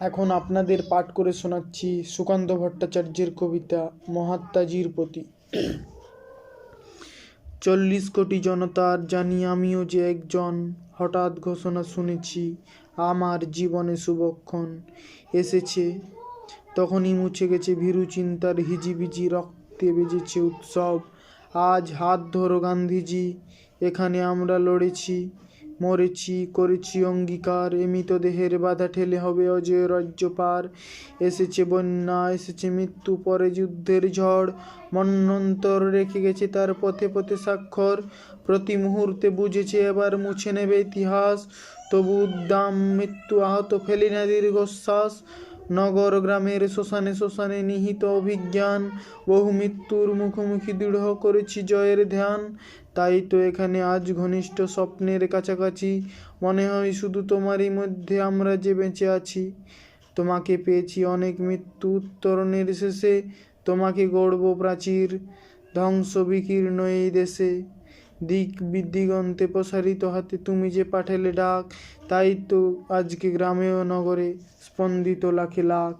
এখন আপনাদের পাঠ করে শোনাচ্ছি সুকান্ত ভট্টাচার্যের কবিতা মহাত্মাজির প্রতি। চল্লিশ কোটি জনতার জানি আমিও যে একজন, হঠাৎ ঘোষণা শুনেছি আমার জীবনে শুভক্ষণ এসেছে। তখনই মুছে গেছে ভীরু চিন্তার হিজিবিজি, রক্তে বেজেছে উৎসব। আজ হাত ধরো গান্ধীজি, এখানে আমরা লড়েছি। মরেছি, করেছি অঙ্গীকার এমিত দেহের বাধা ঠেলে হবে অজয় রাজ্য পার এসেছে বন্যা, এসেছে মৃত্যু, পরে যুদ্ধের ঝড়। মন্নন্তর রেখে গেছে তার পথে পথে স্বাক্ষর। প্রতি মুহূর্তে বুঝেছে এবার মুছে নেবে ইতিহাস। তবু উদ্দাম মৃত্যু আহত ফেলি না দীর্ঘশ্বাস। নগর গ্রামের শ্মশানে শ্মশানে নিহিত অভিজ্ঞান। বহু মৃত্যুর মুখোমুখি দৃঢ় করেছি জয়ের ধ্যান। তাই তো এখানে আজ ঘনিষ্ঠ স্বপ্নের কাছাকাছি। মনে হয় শুধু তোমারই মধ্যে আমরা যে বেঁচে আছি। তোমাকে পেয়েছি অনেক মৃত্যু উত্তরণের শেষে। তোমাকে গড়ব প্রাচীর ধ্বংস বিকীর্ণ এই দেশে। দিক দিগন্তে প্রসারিত হাতে তুমি যে পাঠালে ডাক, তাই তো আজকে গ্রামে ও নগরে স্পন্দিত লাখে লাখ।